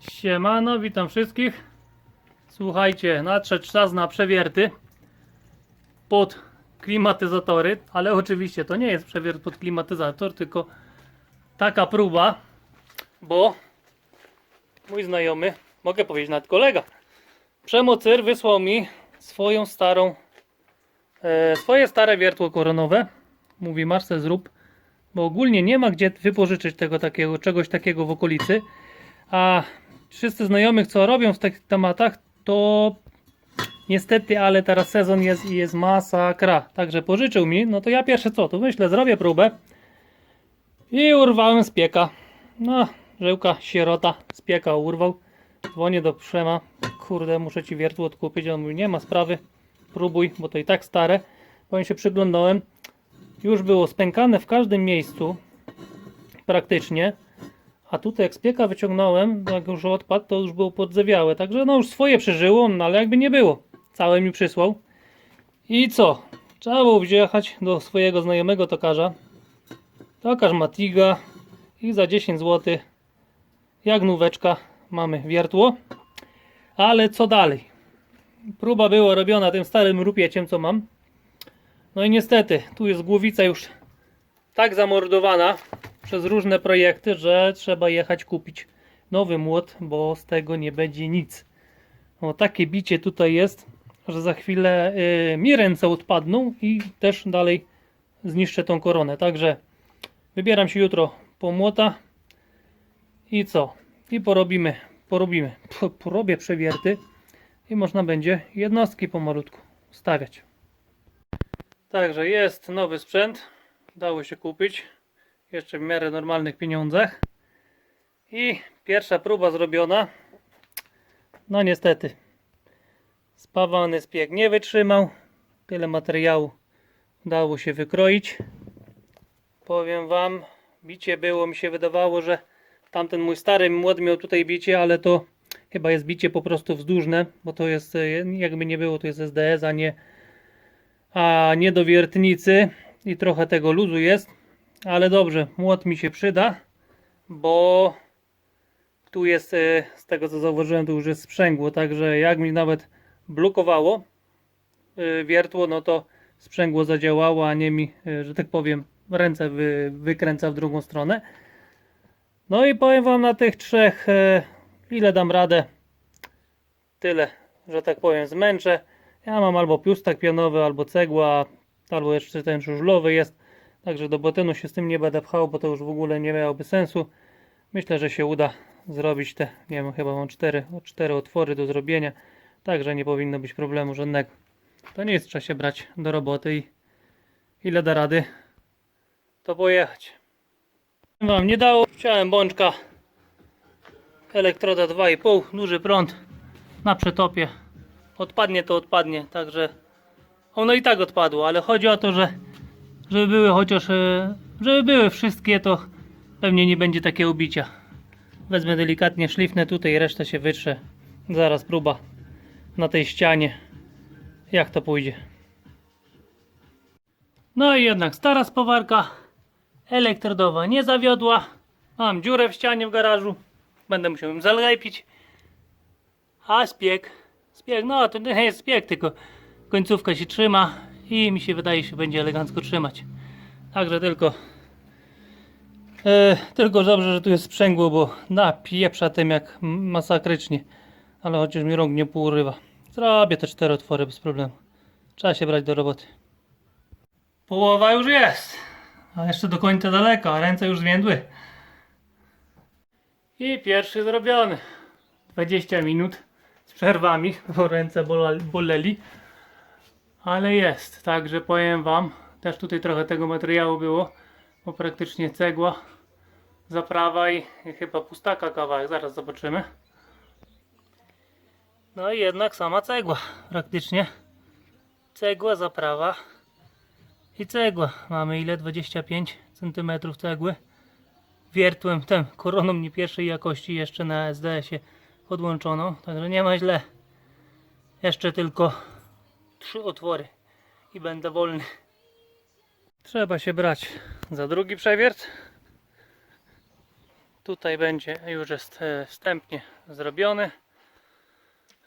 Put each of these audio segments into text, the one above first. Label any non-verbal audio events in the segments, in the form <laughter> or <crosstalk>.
Siemano, witam wszystkich. Słuchajcie, nadszedł czas na przewierty pod klimatyzatory, ale oczywiście to nie jest przewiert pod klimatyzator, tylko taka próba, bo mój znajomy, mogę powiedzieć nawet kolega, Przemocyr wysłał mi swoją starą, e, swoje stare wiertło koronowe. Mówi Marcel zrób, bo ogólnie nie ma gdzie wypożyczyć tego takiego, czegoś takiego w okolicy. A wszyscy znajomych, co robią w tych tematach, to niestety, ale teraz sezon jest i jest masakra. Także pożyczył mi, no to ja pierwsze co, to myślę, zrobię próbę. I urwałem z pieka. No, żyłka, sierota, z pieka urwał. Dzwonię do Przema. Kurde, muszę ci wiertło odkupić. On mówi, nie ma sprawy. Próbuj, bo to i tak stare. Powiem się przyglądałem. Już było spękane w każdym miejscu. Praktycznie. A tutaj jak z pieka wyciągnąłem, jak już odpadł, to już było podzewiałe. Także no już swoje przeżyło, no ale jakby nie było. Całe mi przysłał. I co? Trzeba było wjechać do swojego znajomego tokarza. Tokarz Matiga. I za 10 zł jak nóweczka mamy wiertło. Ale co dalej? Próba była robiona tym starym rupieciem, co mam. No i niestety, tu jest głowica już tak zamordowana przez różne projekty, że trzeba jechać kupić nowy młot, bo z tego nie będzie nic. O, takie bicie tutaj jest, że za chwilę y, mi ręce odpadną i też dalej zniszczę tą koronę. Także wybieram się jutro po młota i co? I porobimy, porobimy, po- porobię przewierty i można będzie jednostki pomalutku stawiać. Także jest nowy sprzęt, dało się kupić jeszcze w miarę normalnych pieniądzach. I pierwsza próba zrobiona. No niestety, spawany spieg nie wytrzymał, tyle materiału dało się wykroić. Powiem Wam, bicie było, mi się wydawało, że tamten mój stary młot miał tutaj bicie, ale to chyba jest bicie po prostu wzdłużne, bo to jest, e, jakby nie było, to jest SDS, a nie, a nie do wiertnicy. I trochę tego luzu jest, ale dobrze, młot mi się przyda, bo tu jest, e, z tego co zauważyłem, tu już jest sprzęgło, także jak mi nawet blokowało e, wiertło, no to sprzęgło zadziałało, a nie mi, e, że tak powiem, ręce wy, wykręca w drugą stronę. No i powiem Wam na tych trzech, ile dam radę, tyle, że tak powiem, zmęczę. Ja mam albo piustak pionowy, albo cegła, albo jeszcze ten żużlowy jest. Także do botynu się z tym nie będę pchał, bo to już w ogóle nie miałoby sensu. Myślę, że się uda zrobić te, nie wiem, chyba mam cztery, cztery otwory do zrobienia. Także nie powinno być problemu żadnego. To nie jest trzeba się brać do roboty i ile da rady, to pojechać. Wam nie dało. Chciałem bączka. Elektroda 2,5, duży prąd na przetopie. Odpadnie to odpadnie, także ono i tak odpadło, ale chodzi o to, że żeby były chociaż, e, żeby były wszystkie, to pewnie nie będzie takiego bicia. Wezmę delikatnie szlifnę tutaj, reszta się wytrze. Zaraz próba na tej ścianie, jak to pójdzie. No i jednak stara spawarka elektrodowa nie zawiodła. Mam dziurę w ścianie w garażu. Będę musiał ją zalepić. A spiek, spiek, no to nie jest spiek, tylko końcówka się trzyma i mi się wydaje, że będzie elegancko trzymać. Także tylko e, tylko dobrze, że tu jest sprzęgło, bo napieprza tym jak masakrycznie. Ale chociaż mi rąk nie półrywa. Zrobię te cztery otwory bez problemu. Trzeba się brać do roboty. Połowa już jest. A jeszcze do końca daleko, a ręce już zwiędły. I pierwszy zrobiony. 20 minut z przerwami, bo ręce boleli. Ale jest, także powiem Wam, też tutaj trochę tego materiału było, bo praktycznie cegła, zaprawa i, chyba pustaka kawałek, zaraz zobaczymy. No i jednak sama cegła, praktycznie. Cegła, zaprawa i cegła. Mamy ile? 25 cm cegły. Wiertłem, tym koroną nie pierwszej jakości jeszcze na SDS-ie podłączoną, także nie ma źle. Jeszcze tylko trzy otwory i będę wolny. Trzeba się brać za drugi przewiert. Tutaj będzie już jest e, wstępnie zrobiony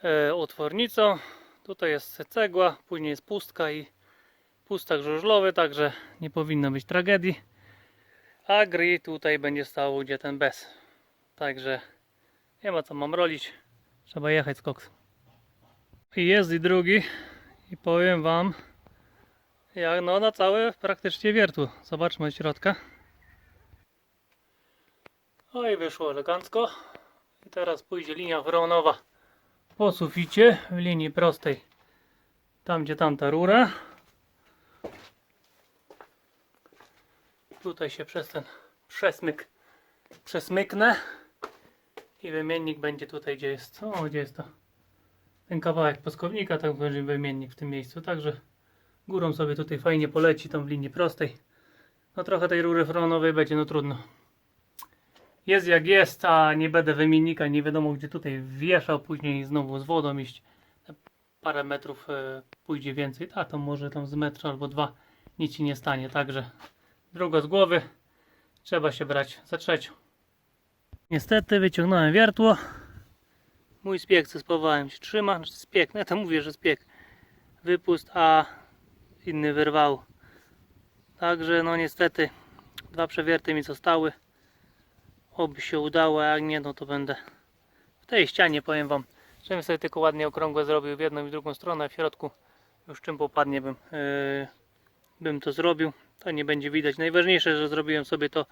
e, otwornicą. Tutaj jest cegła, później jest pustka i pustak żużlowy, także nie powinno być tragedii. A gry tutaj będzie stało gdzie ten bez. Także nie ma co mam rolić. Trzeba jechać z koksem. I jest i drugi. I powiem wam, jak no na całe praktycznie wiertło. Zobaczmy od środka. O i wyszło elegancko. I teraz pójdzie linia chronowa po suficie w linii prostej. Tam gdzie tamta rura. Tutaj się przez ten przesmyk przesmyknę. I wymiennik będzie tutaj, gdzie jest. O, gdzie jest to? Ten kawałek płaskownika, tak będzie wymiennik w tym miejscu. Także górą sobie tutaj fajnie poleci, tam w linii prostej. No trochę tej rury fronowej będzie, no trudno. Jest jak jest, a nie będę wymiennika, nie wiadomo gdzie tutaj wieszał, później znowu z wodą iść. Parę metrów e, pójdzie więcej, a to może tam z metra albo dwa nic ci nie stanie, także druga z głowy, trzeba się brać za trzecią. Niestety wyciągnąłem wiertło. Mój spiek, co spowałem się trzyma, znaczy spiek, no ja to mówię, że spiek. Wypust, a inny wyrwał. Także no niestety dwa przewierty mi zostały. Oby się udało, a jak nie, no to będę w tej ścianie, powiem wam, żebym sobie tylko ładnie okrągłe zrobił w jedną i w drugą stronę, w środku już czym popadnie bym, yy, bym to zrobił. To nie będzie widać. Najważniejsze, że zrobiłem sobie to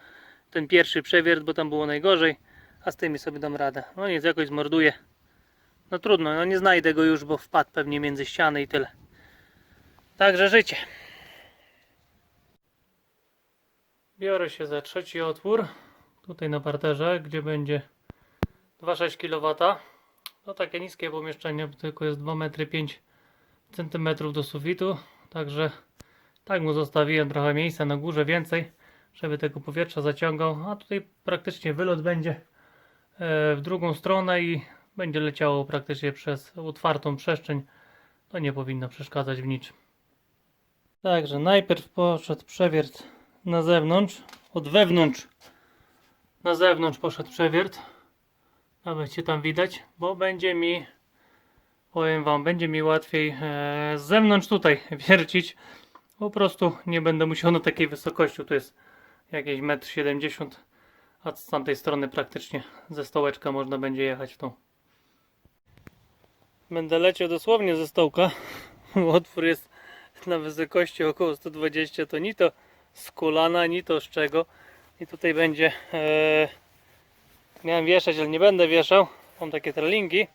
ten pierwszy przewiert, bo tam było najgorzej, a z tymi sobie dam radę. No nic, jakoś zmorduję. No trudno, no nie znajdę go już, bo wpadł pewnie między ściany i tyle. Także życie. Biorę się za trzeci otwór. Tutaj na parterze, gdzie będzie 2,6 kW. No takie niskie pomieszczenie, bo tylko jest 2 metry 5 cm do sufitu. Także tak mu zostawiłem trochę miejsca na górze więcej, żeby tego powietrza zaciągał. A tutaj praktycznie wylot będzie e, w drugą stronę i będzie leciało praktycznie przez otwartą przestrzeń. To nie powinno przeszkadzać w niczym. Także najpierw poszedł przewiert na zewnątrz, od wewnątrz na zewnątrz poszedł przewiert. Nawet się tam widać, bo będzie mi, powiem Wam, będzie mi łatwiej e, z zewnątrz tutaj <laughs> wiercić. Po prostu nie będę musiał na takiej wysokości. Tu jest jakieś 1,70 m, a z tamtej strony praktycznie ze stołeczka można będzie jechać w tą. Będę leciał dosłownie ze stołka. <laughs> Otwór jest na wysokości około 120, to ni to z kolana, ni to z czego. I tutaj będzie. E, miałem wieszać, ale nie będę wieszał. Mam takie trelingi.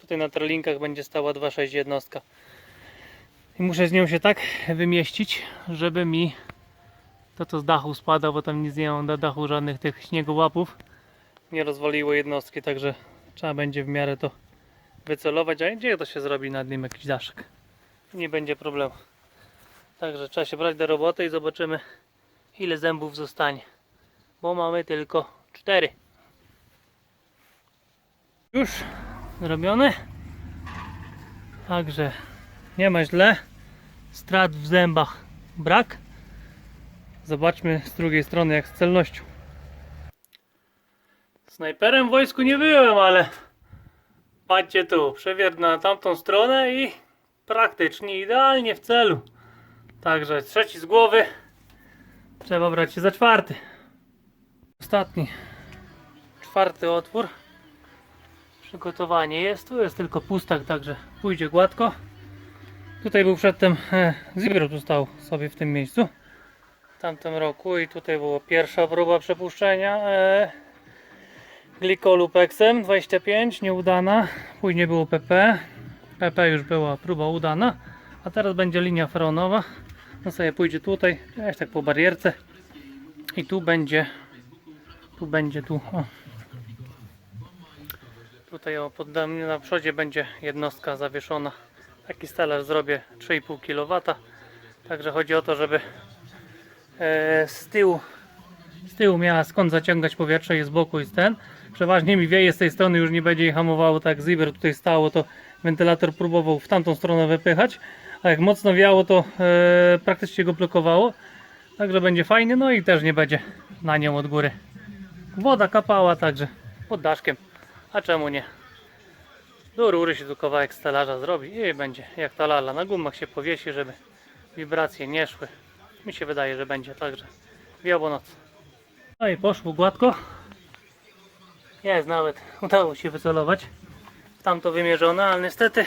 Tutaj na trelinkach będzie stała 2,6 jednostka. I muszę z nią się tak wymieścić, żeby mi to co z dachu spada, bo tam nic nie mam na dachu żadnych tych śniegołapów. Nie rozwaliło jednostki, także trzeba będzie w miarę to wycelować. A gdzie to się zrobi nad nim jakiś daszek? Nie będzie problemu. Także trzeba się brać do roboty i zobaczymy ile zębów zostanie. Bo mamy tylko cztery. Już zrobione. Także nie ma źle. Strat w zębach brak. Zobaczmy z drugiej strony jak z celnością. Snajperem w wojsku nie byłem, ale patrzcie tu, przewiert na tamtą stronę i praktycznie idealnie w celu. Także trzeci z głowy. Trzeba brać się za czwarty. Ostatni. Czwarty otwór. Przygotowanie jest. Tu jest tylko pustak, także pójdzie gładko. Tutaj był przedtem e, Zibro tu stał sobie w tym miejscu. W tamtym roku i tutaj była pierwsza próba przepuszczenia e, glikolu Pexem 25, nieudana. Później było PP. PP już była próba udana. A teraz będzie linia freonowa. No sobie pójdzie tutaj, gdzieś tak po barierce. I tu będzie, tu będzie tu, o. Tutaj o, pod na przodzie będzie jednostka zawieszona. Taki stelaż zrobię 3,5 kW. Także chodzi o to, żeby e, z tyłu z tyłu miała skąd zaciągać powietrze i z boku jest ten. Przeważnie mi wieje z tej strony, już nie będzie jej hamowało tak Zibber tutaj stało, to wentylator próbował w tamtą stronę wypychać, a jak mocno wiało, to e, praktycznie go blokowało. Także będzie fajnie, no i też nie będzie na nią od góry woda kapała także pod daszkiem. A czemu nie? Do rury się tu kawałek stelaża zrobi i będzie jak ta lala. Na gumach się powiesi, żeby wibracje nie szły. Mi się wydaje, że będzie także biało noc. No i poszło gładko. Jest nawet, udało się wycelować w tamto wymierzone, ale niestety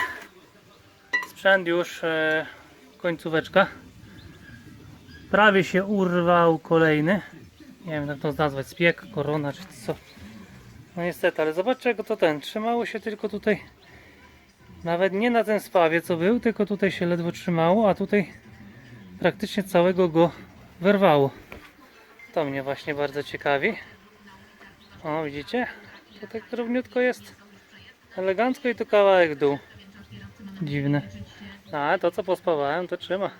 sprzęt już e, końcóweczka. Prawie się urwał kolejny. Nie wiem jak to nazwać, spiek, korona czy co. No niestety, ale zobaczcie jak to ten. Trzymało się tylko tutaj. Nawet nie na tym spawie co był, tylko tutaj się ledwo trzymało, a tutaj praktycznie całego go wyrwało. To mnie właśnie bardzo ciekawi. O, widzicie? To tak równiutko jest. Elegancko i to kawałek dół. Dziwne. Ale to co pospawałem, to trzyma.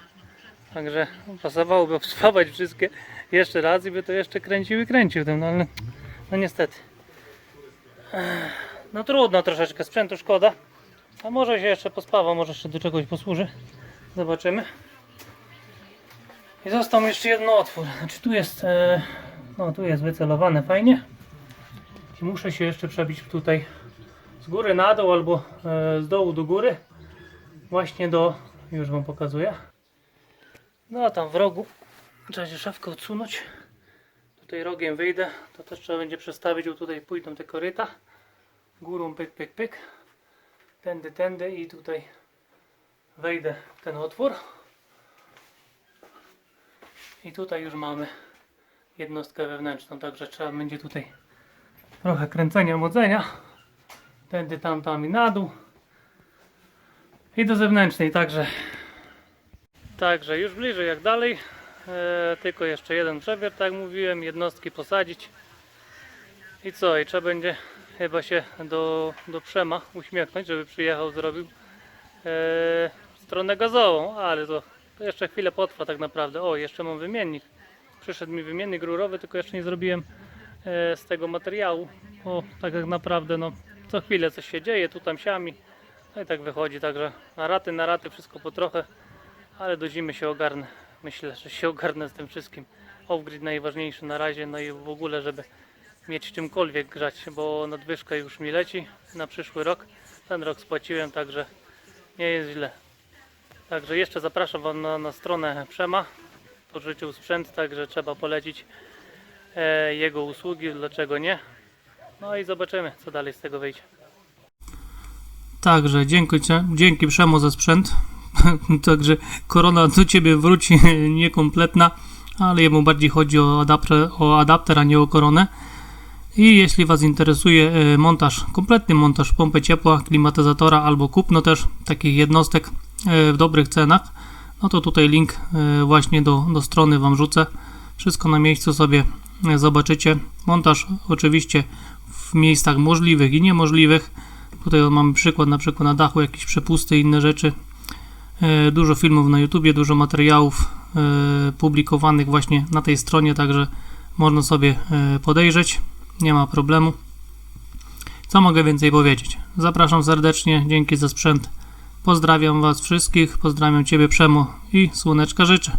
Także pasowałoby obspawać wszystkie jeszcze raz i by to jeszcze kręcił i kręcił tym, no ale no niestety. No trudno troszeczkę, sprzętu szkoda. A może się jeszcze pospawa, może jeszcze do czegoś posłuży. Zobaczymy. I został jeszcze jeden otwór. Znaczy tu jest, e, no tu jest wycelowane fajnie. I muszę się jeszcze przebić tutaj z góry na dół albo e, z dołu do góry. Właśnie do, już wam pokazuję. No a tam w rogu trzeba się szafkę odsunąć. Tutaj rogiem wyjdę, to też trzeba będzie przestawić, bo tutaj pójdą te koryta. Górą pyk, pyk, pyk. Tędy, tędy i tutaj wejdę w ten otwór. I tutaj już mamy jednostkę wewnętrzną, także trzeba będzie tutaj trochę kręcenia, modzenia. Tędy, tam, tam i na dół. I do zewnętrznej, także Także już bliżej jak dalej. E, tylko jeszcze jeden przebier, tak mówiłem, jednostki posadzić. I co? I trzeba będzie chyba się do, do Przema uśmiechnąć, żeby przyjechał, zrobił e, stronę gazową, ale to, to jeszcze chwilę potrwa tak naprawdę. O, jeszcze mam wymiennik. Przyszedł mi wymiennik rurowy, tylko jeszcze nie zrobiłem e, z tego materiału. O, tak jak naprawdę, no, co chwilę coś się dzieje, tu tam siami. No i tak wychodzi, także na raty, na raty, wszystko po trochę. Ale do zimy się ogarnę. Myślę, że się <laughs> ogarnę z tym wszystkim. Off-grid najważniejszy na razie, no i w ogóle, żeby mieć czymkolwiek grzać, bo nadwyżka już mi leci na przyszły rok. Ten rok spłaciłem, także nie jest źle. Także jeszcze zapraszam Wam na, na stronę Przema. Pożyczył sprzęt, także trzeba polecić e, jego usługi, dlaczego nie. No i zobaczymy, co dalej z tego wyjdzie. Także dzięki, dzięki Przemo za sprzęt. <laughs> Także korona do ciebie wróci <laughs> niekompletna, ale jemu bardziej chodzi o adapter, o adapter, a nie o koronę. I jeśli Was interesuje e, montaż, kompletny montaż pompy ciepła, klimatyzatora albo kupno też takich jednostek w dobrych cenach, no to tutaj link e, właśnie do, do strony Wam rzucę. Wszystko na miejscu sobie e, zobaczycie. Montaż oczywiście w miejscach możliwych i niemożliwych. Tutaj mamy przykład na przykład na dachu jakieś przepusty inne rzeczy. E, Dużo filmów na YouTubie, dużo materiałów e, publikowanych właśnie na tej stronie, także można sobie e, podejrzeć, nie ma problemu. Co mogę więcej powiedzieć? Zapraszam serdecznie, dzięki za sprzęt. Pozdrawiam Was wszystkich, pozdrawiam Ciebie Przemo i słoneczka życzę.